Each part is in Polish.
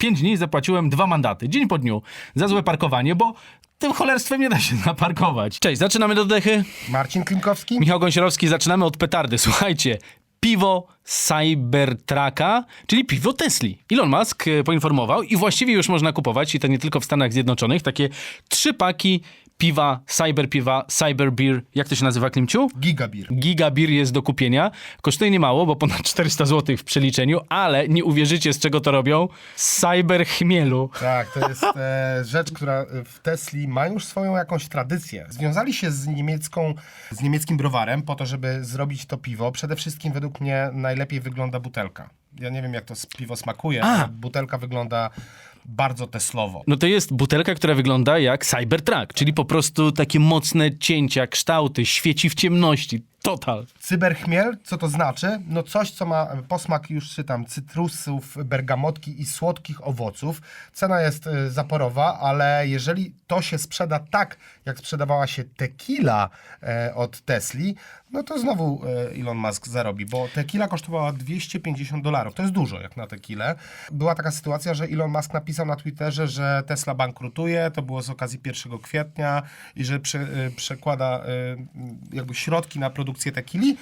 5 dni zapłaciłem dwa mandaty, dzień po dniu, za złe parkowanie, bo tym cholerstwem nie da się naparkować. Cześć, zaczynamy do dechy. Marcin Klinkowski? Michał Gąsierowski, zaczynamy od petardy. Słuchajcie, piwo Cybertrucka, czyli piwo Tesli. Elon Musk e, poinformował i właściwie już można kupować, i to nie tylko w Stanach Zjednoczonych, takie trzy paki piwa, cyber piwa, cyber beer, jak to się nazywa, Klimciu? Gigabir. Gigabir jest do kupienia. Kosztuje niemało, bo ponad 400 zł w przeliczeniu, ale nie uwierzycie, z czego to robią. Z cyber chmielu. Tak, to jest e, rzecz, która w Tesli ma już swoją jakąś tradycję. Związali się z niemiecką, z niemieckim browarem po to, żeby zrobić to piwo. Przede wszystkim według mnie najlepiej wygląda butelka. Ja nie wiem, jak to piwo smakuje, A. ale butelka wygląda bardzo teslowo. No to jest butelka, która wygląda jak Cybertruck, czyli po prostu takie mocne cięcia, kształty, świeci w ciemności. Total. Cyberchmiel, co to znaczy? No coś, co ma posmak już czytam, cytrusów, bergamotki i słodkich owoców. Cena jest y, zaporowa, ale jeżeli to się sprzeda tak, jak sprzedawała się tequila e, od Tesli, no to znowu e, Elon Musk zarobi, bo tequila kosztowała 250 dolarów. To jest dużo jak na tequilę. Była taka sytuacja, że Elon Musk napisał na Twitterze, że Tesla bankrutuje, to było z okazji 1 kwietnia i że prze, e, przekłada e, jakby środki na produkcję tequili.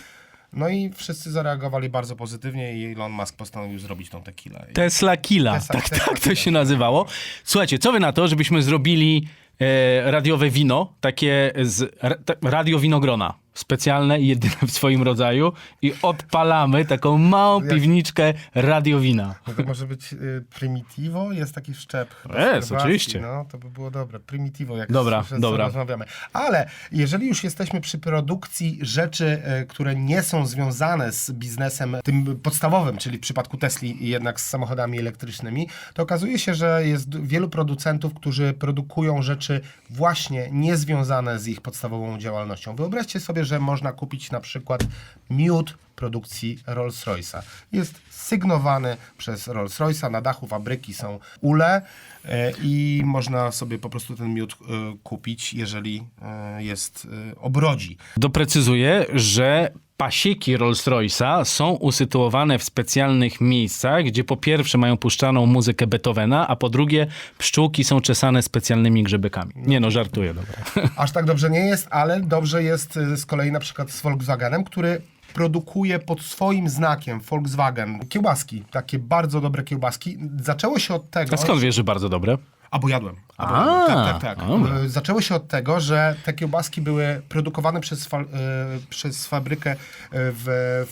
No i wszyscy zareagowali bardzo pozytywnie i Elon Musk postanowił zrobić tą tequilę. Tesla Killa. Tesla- tak, Tesla tak to Killa. się nazywało. Słuchajcie, co wy na to, żebyśmy zrobili e, radiowe wino, takie z ra, ta, radio winogrona. Specjalne i jedyne w swoim rodzaju. I odpalamy taką małą Jak- piwniczkę radiowina. No to może być y, Primitivo? Jest taki szczep. chyba z Jest, Chorwacji, oczywiście. No, to by było dobre. Primitivo, jak Dobra, z- dobra. rozmawiamy. Ale jeżeli już jesteśmy przy produkcji rzeczy, y, które nie są związane z biznesem tym podstawowym, czyli w przypadku Tesli jednak z samochodami elektrycznymi, to okazuje się, że jest wielu producentów, którzy produkują rzeczy właśnie niezwiązane z ich podstawową działalnością. Wyobraźcie sobie, że można kupić na przykład miód produkcji Rolls-Royce'a. Jest sygnowany przez Rolls-Royce'a, na dachu fabryki są ule e, i można sobie po prostu ten miód e, kupić, jeżeli e, jest obrodzi. Doprecyzuję, że pasieki Rolls-Royce'a są usytuowane w specjalnych miejscach, gdzie po pierwsze mają puszczaną muzykę Beethovena, a po drugie pszczółki są czesane specjalnymi grzebykami. Nie no, żartuję, dobra. Aż tak dobrze nie jest, ale dobrze jest e, z kolei na przykład z Volkswagenem, który produkuje pod swoim znakiem Volkswagen kiełbaski, takie bardzo dobre kiełbaski. Zaczęło się od tego... A skąd wiesz, że bardzo dobre? A bo jadłem. A, bo A. Tak, tak, tak. dobra. E, Zaczęło się od tego, że te kiełbaski były produkowane przez, fa- e, przez fabrykę e, w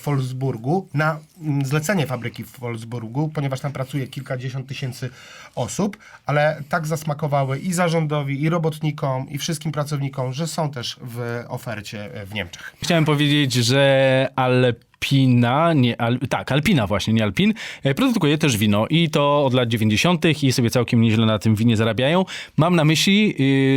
Wolfsburgu na mm, zlecenie fabryki w Wolfsburgu, ponieważ tam pracuje kilkadziesiąt tysięcy osób, ale tak zasmakowały i zarządowi, i robotnikom, i wszystkim pracownikom, że są też w ofercie w Niemczech. Chciałem powiedzieć, że Alpina, nie, Al, tak, Alpina właśnie, nie Alpin, e, produkuje też wino i to od lat 90. i sobie całkiem nieźle na tym winie zarabiają. Mam na myśli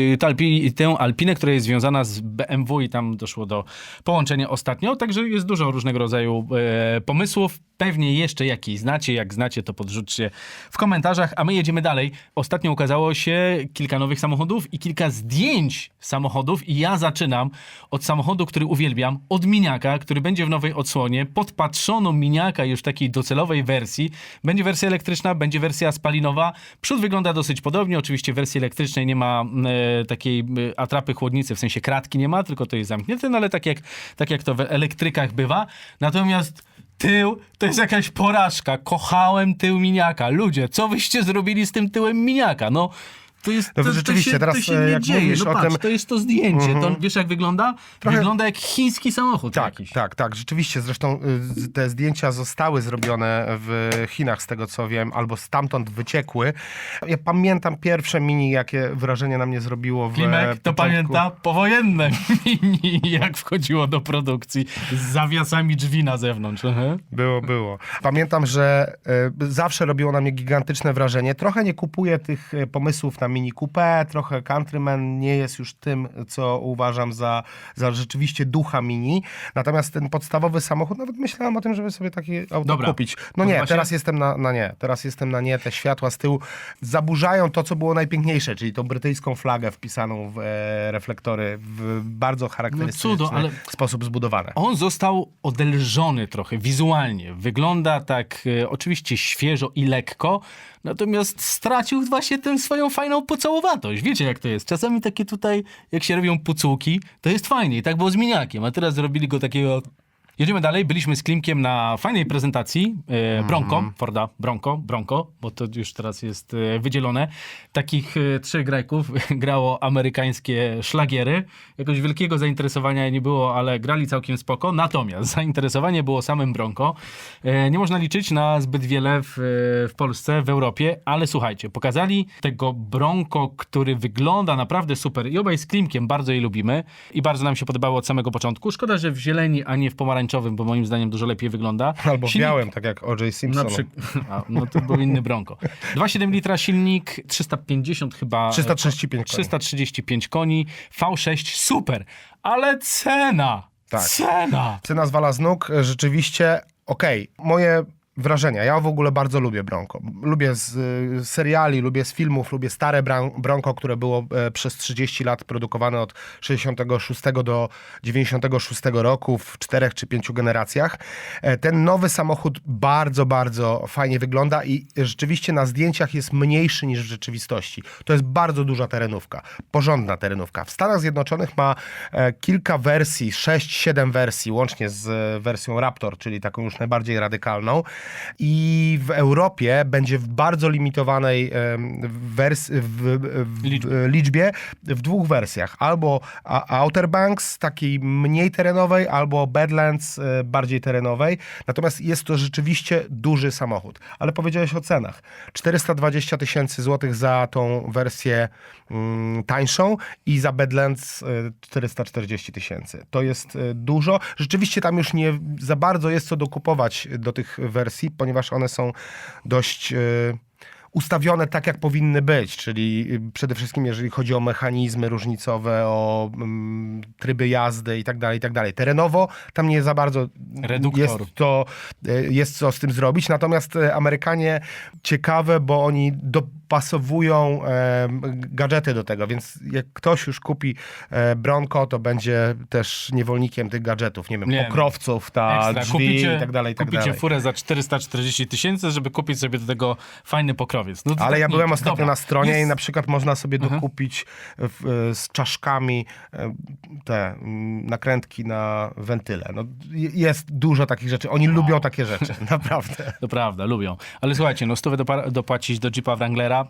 yy, tę, tę Alpinę, która jest związana z BMW i tam doszło do połączenia ostatnio, także jest dużo różnego rodzaju e, pomysłów. Pewnie jeszcze jakieś znacie, jak znacie to podrzućcie w komentarzach, a my jedziemy dalej. Ostatnio ukazało się kilka nowych samochodów i kilka zdjęć samochodów i ja zaczynam od samochodu, który uwielbiam, od miniaka, który będzie w nowej odsłonie, podpatrzono miniaka już w takiej docelowej wersji. Będzie wersja elektryczna, będzie wersja spalinowa. Przód wygląda dosyć podobnie, oczywiście w wersji elektrycznej nie ma e, takiej e, atrapy chłodnicy, w sensie kratki nie ma, tylko to jest zamknięte, no ale tak jak, tak jak to w elektrykach bywa. Natomiast Tył to jest jakaś porażka. Kochałem tył miniaka. Ludzie, co wyście zrobili z tym tyłem miniaka? No, to jest. No to, rzeczywiście, to się, teraz, to się e, nie jak dzieje. mówisz no o patrz, tym- to jest to zdjęcie. To, wiesz, jak wygląda? Trochę- Wygląda jak chiński samochód Tak, jakiś. tak, tak, rzeczywiście. Zresztą y, te zdjęcia zostały zrobione w Chinach, z tego co wiem, albo stamtąd wyciekły. Ja pamiętam pierwsze mini, jakie wrażenie na mnie zrobiło w Klimek e, to początku. pamięta powojenne mini, jak wchodziło do produkcji z zawiasami drzwi na zewnątrz. Było, było. Pamiętam, że e, zawsze robiło na mnie gigantyczne wrażenie. Trochę nie kupuję tych pomysłów na Mini Coupe, trochę Countryman nie jest już tym, co uważam za, za rzeczywiście ducha Mini. Natomiast ten podstawowy samochód, nawet myślałem o tym, żeby sobie taki auto Dobra. kupić. No nie, teraz jestem na, na nie. Teraz jestem na nie. Te światła z tyłu zaburzają to, co było najpiękniejsze, czyli tą brytyjską flagę wpisaną w e, reflektory w bardzo charakterystyczny No cudo, ale- sposób zbudowane. On został odelżony trochę wizualnie. Wygląda tak e, oczywiście świeżo i lekko, natomiast stracił właśnie tę swoją fajną pucałowatość. Wiecie jak to jest? Czasami takie tutaj, jak się robią pucułki, to jest fajnie. I tak było z miniakiem, a teraz zrobili go takiego... Jedziemy dalej. Byliśmy z Klimkiem na fajnej prezentacji e, Bronco, Forda Bronco, Bronco, bo to już teraz jest e, wydzielone. Takich e, trzech grajków grało amerykańskie szlagiery. Jakoś wielkiego zainteresowania nie było, ale grali całkiem spoko. Natomiast zainteresowanie było samym Bronco. E, nie można liczyć na zbyt wiele w, w Polsce, w Europie, ale słuchajcie, pokazali tego Bronco, który wygląda naprawdę super i obaj z Klimkiem bardzo je lubimy i bardzo nam się podobało od samego początku. Szkoda, że w zieleni, a nie w pomarańczowym, bo moim zdaniem dużo lepiej wygląda. Albo Silnik- białym, tak jak O.J. na Simpson. przykład. A, no to był inny Bronco. 2,7 litra silnik, 350 chyba. 335 koni. 335 koni. V6 super, ale cena. Tak. Cena. Cena zwala z nóg, rzeczywiście okej. Moje wrażenia. Ja w ogóle bardzo lubię Bronco. Lubię z y, seriali, lubię z filmów, lubię stare Bronco, które było e, przez 30 lat produkowane od 66 do 96 roku w czterech czy pięciu generacjach. E, Ten nowy samochód bardzo, bardzo fajnie wygląda i rzeczywiście na zdjęciach jest mniejszy niż w rzeczywistości. To jest bardzo duża terenówka, porządna terenówka. W Stanach Zjednoczonych ma e, kilka wersji, 6-7 wersji, łącznie z e, wersją Raptor, czyli taką już najbardziej radykalną. I w Europie będzie w bardzo limitowanej wers- w, w, Liczbie. w liczbie w dwóch wersjach. Albo Outer Banks, takiej mniej terenowej, albo Badlands, e, bardziej terenowej. Natomiast jest to rzeczywiście duży samochód. Ale powiedziałeś o cenach. 420 tysięcy złotych za tą wersję mm, tańszą i za Badlands e, 440 tysięcy. To jest e, dużo. Rzeczywiście tam już nie za bardzo jest co dokupować do tych wersji, ponieważ one są dość... ustawione tak, jak powinny być, czyli y, przede wszystkim jeżeli chodzi o mechanizmy różnicowe, o mm, tryby jazdy i tak dalej, i tak dalej. Terenowo tam nie za bardzo Reduktor. jest to, y, jest co z tym zrobić, natomiast y, Amerykanie ciekawe, bo oni dopasowują e, gadżety do tego, więc jak ktoś już kupi e, Bronco, to będzie też niewolnikiem tych gadżetów, nie wiem, Nie, pokrowców, ta drzwi Kupicie, i tak dalej, i tak kupicie dalej. furę za 440 tysięcy, żeby kupić sobie do tego fajny No Ale tak ja nie- byłem ostatnio Dobra. na stronie Jest- i na przykład można sobie dokupić w, e, z czaszkami e, te nakrętki na wentyle. No, je- jest dużo takich rzeczy. Oni lubią takie rzeczy, naprawdę. To prawda, lubią. Ale słuchajcie, no stówę dopłacić do Jeepa Wranglera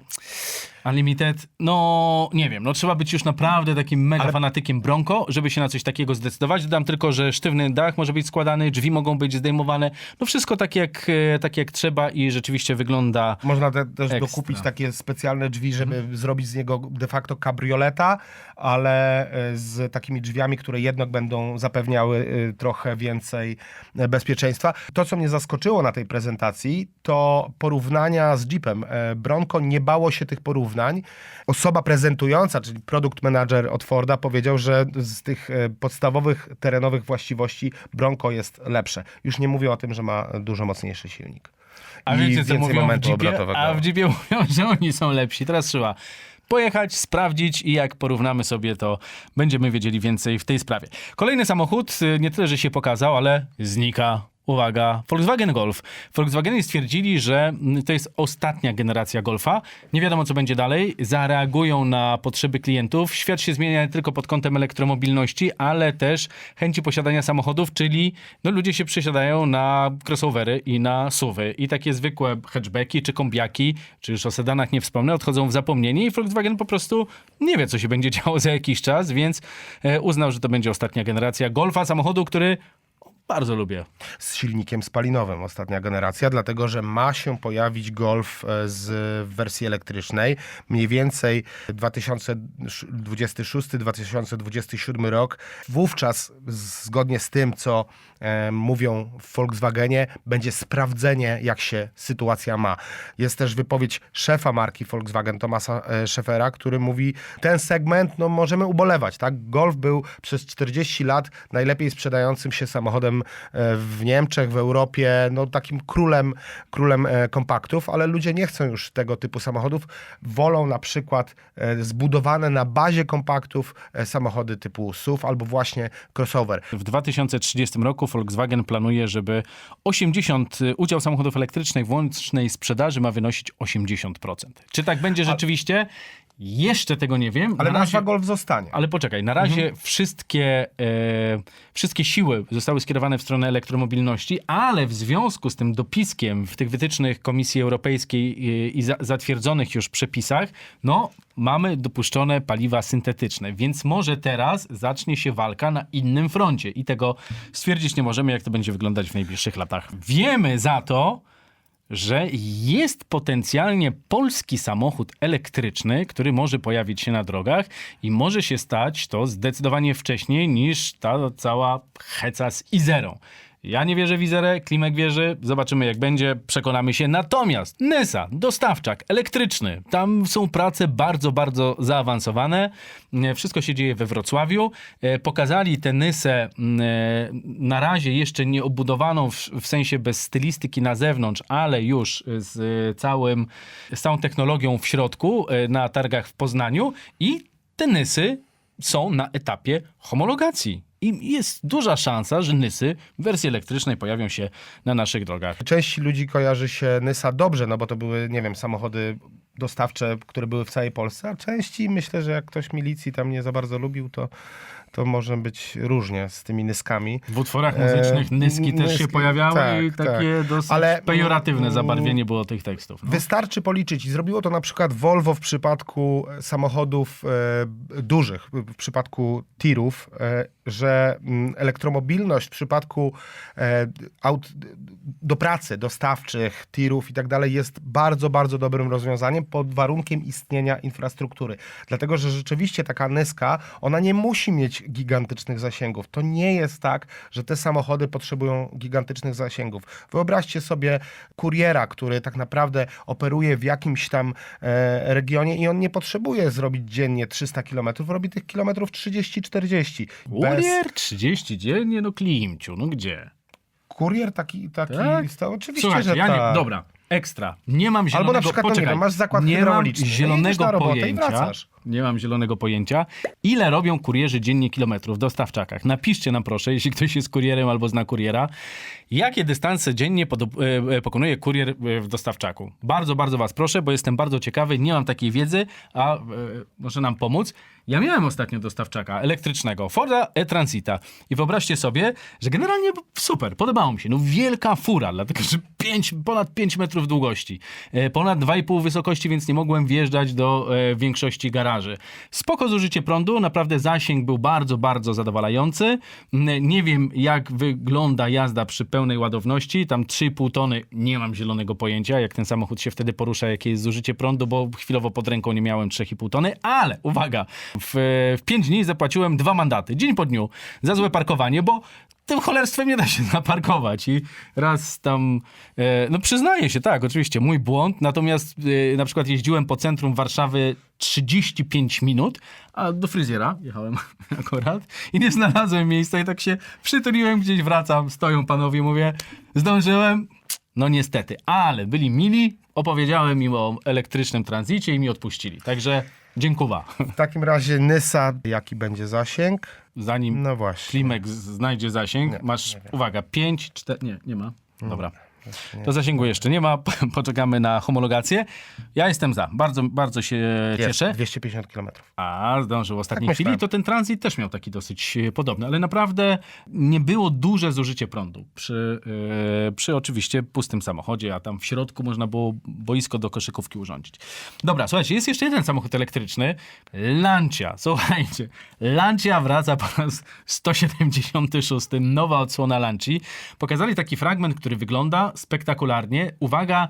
Unlimited, no nie wiem, no trzeba być już naprawdę takim mega fanatykiem Bronco, żeby się na coś takiego zdecydować. Dodam tylko, że sztywny dach może być składany, drzwi mogą być zdejmowane, no wszystko tak jak, e, tak jak trzeba i rzeczywiście wygląda... Można te, też Ekstra. dokupić takie specjalne drzwi, żeby zrobić z niego de facto kabrioleta, ale e, z takimi drzwiami, które jednak będą zapewniały e, trochę więcej e, bezpieczeństwa. To, co mnie zaskoczyło na tej prezentacji, to porównania z Jeepem. E, Bronco nie bało się tych porównań. Osoba prezentująca, czyli produkt manager od Forda powiedział, że z tych e, podstawowych terenowych właściwości Bronco jest lepsze. Już nie mówię o tym, że ma dużo mocniejszy silnik. A I wiecie, co mówią w Jeepie? A w Jeepie mówią, że oni są lepsi. Teraz trzeba pojechać, sprawdzić i jak porównamy sobie, to będziemy wiedzieli więcej w tej sprawie. Kolejny samochód, y, nie tyle, że się pokazał, ale znika. Uwaga, Volkswagen Golf. Volkswageny stwierdzili, że to jest ostatnia generacja Golfa. Nie wiadomo, co będzie dalej. Zareagują na potrzeby klientów. Świat się zmienia nie tylko pod kątem elektromobilności, ale też chęci posiadania samochodów, czyli no, ludzie się przesiadają na crossovery i na suwy. I takie zwykłe hatchbacki czy kombiaki, czy już o sedanach nie wspomnę, odchodzą w zapomnienie i Volkswagen po prostu nie wie, co się będzie działo za jakiś czas, więc e, uznał, że to będzie ostatnia generacja Golfa, samochodu, który Bardzo lubię. z silnikiem spalinowym, ostatnia generacja, dlatego że ma się pojawić Golf e, z w wersji elektrycznej. Mniej więcej 2026-2027 rok. Wówczas, zgodnie z tym, co e, mówią w Volkswagenie, będzie sprawdzenie, jak się sytuacja ma. Jest też wypowiedź szefa marki Volkswagen, Tomasa e, Scheffera, który mówi, ten segment, no możemy ubolewać, tak? Golf był przez 40 lat najlepiej sprzedającym się samochodem e, w Niemczech, w Europie, no takim królem, królem e, kompaktów, ale ludzie nie chcą już tego typu samochodów. Wolą na przykład e, zbudowane na bazie kompaktów samochody typu SUV albo właśnie crossover. W 2030 roku Volkswagen planuje, żeby 80, y, udział samochodów elektrycznych w łącznej sprzedaży ma wynosić 80%. Czy tak będzie rzeczywiście? Jeszcze tego nie wiem. Ale Na nazwa razie- Golf zostanie. Ale poczekaj, na razie wszystkie, e, wszystkie siły zostały skierowane w stronę elektromobilności, ale w związku z tym dopiskiem w tych wytycznych Komisji Europejskiej e, i za, zatwierdzonych już przepisach, no mamy dopuszczone paliwa syntetyczne, więc może teraz zacznie się walka na innym froncie i tego stwierdzić nie możemy, jak to będzie wyglądać w najbliższych latach. Wiemy za to, że jest potencjalnie polski samochód elektryczny, który może pojawić się na drogach i może się stać to zdecydowanie wcześniej niż ta cała heca z Izerą. Ja nie wierzę w Izerę, Klimek wierzy, zobaczymy jak będzie, przekonamy się. Natomiast Nysa, dostawczak elektryczny, tam są prace bardzo, bardzo zaawansowane. E, Wszystko się dzieje we Wrocławiu. E, Pokazali tę Nysę e, na razie jeszcze nie obudowaną w, w sensie bez stylistyki na zewnątrz, ale już z całym, z całą technologią w środku na targach w Poznaniu i te Nysy są na etapie homologacji. I jest duża szansa, że Nysy w wersji elektrycznej pojawią się na naszych drogach. Części ludzi kojarzy się Nysa dobrze, no bo to były, nie wiem, samochody dostawcze, które były w całej Polsce, a części myślę, że jak ktoś milicji tam nie za bardzo lubił, to, to może być różnie z tymi Nyskami. W utworach muzycznych E, Nyski też się pojawiały tak, i takie tak. dosyć Ale, pejoratywne zabarwienie było tych tekstów. No. Wystarczy policzyć i zrobiło to na przykład Volvo w przypadku samochodów e, dużych, w przypadku tirów, e, że mm, elektromobilność w przypadku e, aut do pracy, dostawczych, tirów i tak dalej jest bardzo, bardzo dobrym rozwiązaniem pod warunkiem istnienia infrastruktury. Dlatego, że rzeczywiście taka Nyska, ona nie musi mieć gigantycznych zasięgów. To nie jest tak, że te samochody potrzebują gigantycznych zasięgów. Wyobraźcie sobie kuriera, który tak naprawdę operuje w jakimś tam e, regionie i on nie potrzebuje zrobić dziennie 300 kilometrów, robi tych kilometrów 30-40. Bez... Kurier 30 dziennie, no klimciu, no gdzie? Kurier taki, taki Tak? sta- oczywiście, Słuchajcie, że ja tak. nie, dobra, ekstra. Nie mam zielonego Albo na przykład, no nie poczekaj, wiem, masz zakład nie mam hydrauliczny, jedziesz zielonego na robotę i pojęcia. wracasz. Nie mam zielonego pojęcia. Ile robią kurierzy dziennie kilometrów w dostawczakach? Napiszcie nam proszę, jeśli ktoś jest kurierem albo zna kuriera. Jakie dystanse dziennie e, e, pokonuje kurier e, w dostawczaku? Bardzo, bardzo was proszę, bo jestem bardzo ciekawy. Nie mam takiej wiedzy, a e, może nam pomóc. Ja miałem ostatnio dostawczaka elektrycznego, Forda e-Transita. I wyobraźcie sobie, że generalnie super, podobało mi się. No wielka fura, dlatego że 5, ponad 5 metrów długości, ponad 2,5 wysokości, więc nie mogłem wjeżdżać do e, większości garaży. Spoko zużycie prądu, naprawdę zasięg był bardzo, bardzo zadowalający. Mm, Nie wiem, jak wygląda jazda przy pełnej ładowności. Tam 3,5 tony, nie mam zielonego pojęcia, jak ten samochód się wtedy porusza, jakie jest zużycie prądu, bo chwilowo pod ręką nie miałem 3,5 tony, ale uwaga, w, w 5 dni zapłaciłem dwa mandaty, dzień po dniu, za złe parkowanie, bo tym cholerstwem nie da się naparkować. I raz tam, e, no przyznaję się, tak, oczywiście, mój błąd, natomiast e, na przykład jeździłem po centrum Warszawy 35 minut, a do fryzjera jechałem akurat i nie znalazłem miejsca. I tak się przytuliłem, gdzieś wracam, stoją panowie, mówię, zdążyłem, no niestety, ale byli mili, opowiedziałem im o elektrycznym tranzycie i mi odpuścili, także dziękuję. W takim razie Nysa, jaki będzie zasięg? Zanim No właśnie. Klimek znajdzie zasięg, Nie, masz, nie wiem. uwaga, 5, 4, nie, nie ma, dobra. To zasięgu jeszcze nie ma, poczekamy na homologację. Ja jestem za, bardzo, bardzo się Jest, cieszę. 250 km. A, zdążył w ostatniej Tak chwili, to ten transit też miał taki dosyć e, podobny, ale naprawdę nie było duże zużycie prądu przy, e, przy oczywiście pustym samochodzie, a tam w środku można było boisko do koszykówki urządzić. Dobra, słuchajcie, jest jeszcze jeden samochód elektryczny, Lancia. Słuchajcie, Lancia wraca po raz 176, nowa odsłona Lanci. Pokazali taki fragment, który wygląda spektakularnie. Uwaga,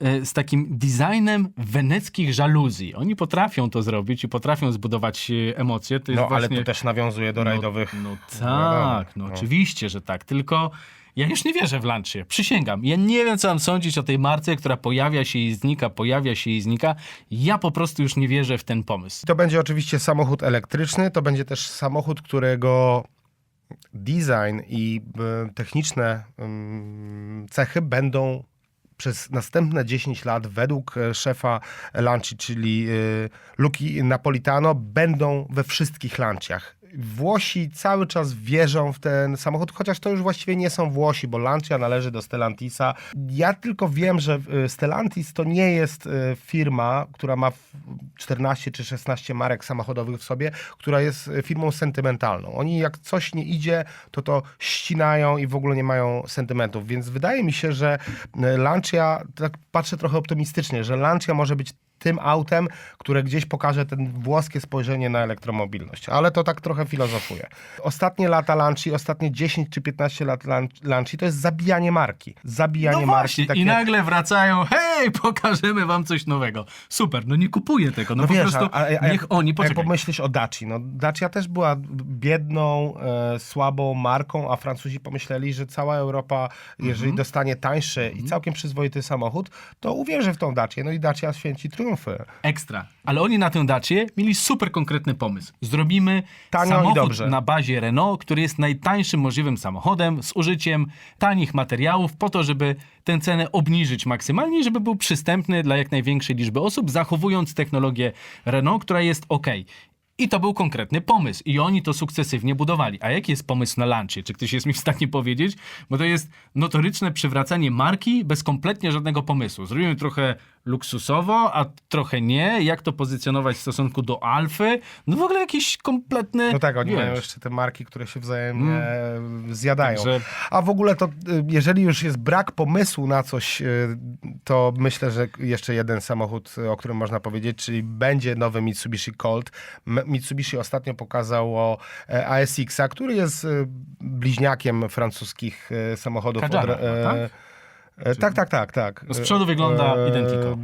e, z takim designem weneckich żaluzji. Oni potrafią to zrobić i potrafią zbudować e, emocje. To jest No, ale właśnie... to też nawiązuje do rajdowych. No, no wiadomo, tak, no, no. oczywiście, że tak. Tylko ja już nie wierzę w Lancia. Przysięgam. Ja nie wiem, co mam sądzić o tej marce, która pojawia się i znika, pojawia się i znika. Ja po prostu już nie wierzę w ten pomysł. To będzie oczywiście samochód elektryczny, to będzie też samochód, którego design i e, techniczne cechy będą przez następne 10 lat według e, szefa Lanci, czyli e, Luki Napolitano, będą we wszystkich Lanciach. Włosi cały czas wierzą w ten samochód, chociaż to już właściwie nie są Włosi, bo Lancia należy do Stellantisa. Ja tylko wiem, że e, Stellantis to nie jest e, firma, która ma w- 14 czy 16 marek samochodowych w sobie, która jest e, firmą sentymentalną. Oni jak coś nie idzie, to to ścinają i w ogóle nie mają sentymentów, więc wydaje mi się, że Lancia, tak patrzę trochę optymistycznie, że Lancia może być tym autem, które gdzieś pokaże ten włoskie spojrzenie na elektromobilność. Ale to tak trochę filozofuję. Ostatnie lata Lanci, ostatnie 10 czy 15 lat Lan- Lanci to jest zabijanie marki. Zabijanie No marki. takie- i nagle wracają, hej, pokażemy wam coś nowego. Super, no nie kupuję tego, no, No po wiesz, prostu a, a, a niech jak, oni, jak poczekaj. pomyślisz o Daci, no Dacia też była biedną, e, słabą marką, a Francuzi pomyśleli, że cała Europa, jeżeli Mhm. dostanie tańszy i całkiem przyzwoity samochód, to uwierzy w tą Dacię. No i Dacia święci triumfy. Ekstra. Ale oni na tę dacie mieli super konkretny pomysł. Zrobimy Tanio i samochód dobrze. na bazie Renault, który jest najtańszym możliwym samochodem z użyciem tanich materiałów po to, żeby tę cenę obniżyć maksymalnie żeby był przystępny dla jak największej liczby osób, zachowując technologię Renault, która jest ok. I to był konkretny pomysł. I oni to sukcesywnie budowali. A jaki jest pomysł na Lancia? Czy ktoś jest mi w stanie powiedzieć? Bo to jest notoryczne przywracanie marki bez kompletnie żadnego pomysłu. Zrobimy trochę luksusowo, a trochę nie. Jak to pozycjonować w stosunku do Alfy? No w ogóle jakiś kompletny... No tak, oni wiesz, mają jeszcze te marki, które się wzajemnie zjadają. Także- A w ogóle to, y, jeżeli już jest brak pomysłu na coś, y, to myślę, że jeszcze jeden samochód, y, o którym można powiedzieć, czyli będzie nowy Mitsubishi Colt. Mitsubishi ostatnio pokazało e, ASX-a, który jest bliźniakiem francuskich samochodów. Kadżara, e, tak? E, Tak, tak, tak, tak. No z przodu wygląda E, identico.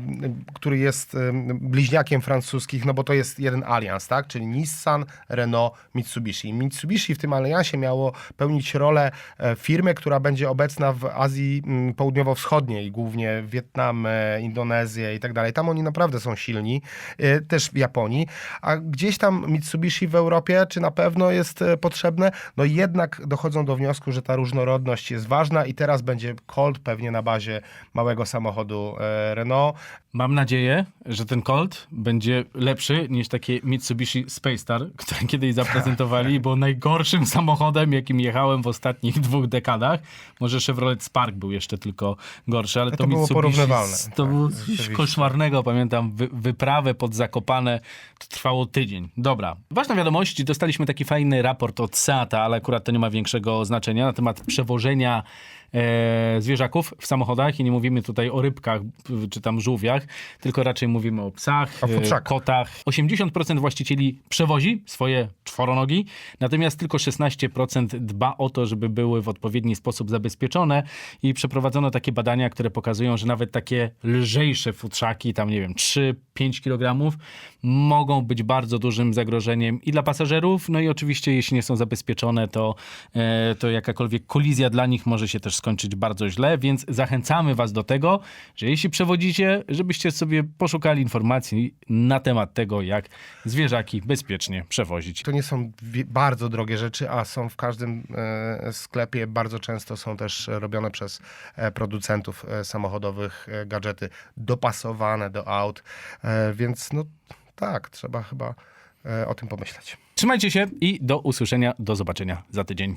Który jest bliźniakiem francuskich, no bo to jest jeden alians, tak? Czyli Nissan, Renault, Mitsubishi. I Mitsubishi w tym aliansie miało pełnić rolę e, firmy, która będzie obecna w Azji mm, Południowo-Wschodniej, głównie Wietnam, Indonezję i tak dalej. Tam oni naprawdę są silni, e, też w Japonii. A gdzieś tam Mitsubishi w Europie, czy na pewno jest potrzebne? No jednak dochodzą do wniosku, że ta różnorodność jest ważna i teraz będzie Colt pewnie na bazie małego samochodu e, Renault. Mam nadzieję, że ten Colt będzie lepszy niż takie Mitsubishi Space Star, które kiedyś zaprezentowali, bo najgorszym samochodem, jakim jechałem w ostatnich dwóch dekadach. Może Chevrolet Spark był jeszcze tylko gorszy, ale No to, to było Mitsubishi porównywalne. To Tak, było coś rzeczywiście. koszmarnego. Pamiętam wy, wyprawę pod Zakopane. To trwało tydzień. Dobra. Ważna wiadomość. Dostaliśmy taki fajny raport od Seata, ale akurat to nie ma większego znaczenia na temat przewożenia e, zwierzaków w samochodach i nie mówimy tutaj o rybkach czy tam żółwiach, tylko raczej mówimy o psach, futrzakach. kotach. 80% właścicieli przewozi swoje czworonogi, natomiast tylko 16% dba o to, żeby były w odpowiedni sposób zabezpieczone i przeprowadzono takie badania, które pokazują, że nawet takie lżejsze futrzaki, tam nie wiem, 3-5 kg, mogą być bardzo dużym zagrożeniem i dla pasażerów, no i oczywiście jeśli nie są zabezpieczone, to, e, to jakakolwiek kolizja dla nich może się też skończyć bardzo źle, więc zachęcamy was do tego, że jeśli przewodzicie, żebyście sobie poszukali informacji na temat tego, jak zwierzaki bezpiecznie przewozić. To nie są bardzo drogie rzeczy, a są w każdym e, sklepie. Bardzo często są też robione przez e, producentów e, samochodowych gadżety dopasowane do aut, więc no tak, trzeba chyba o tym pomyśleć. Trzymajcie się i do usłyszenia, do zobaczenia za tydzień.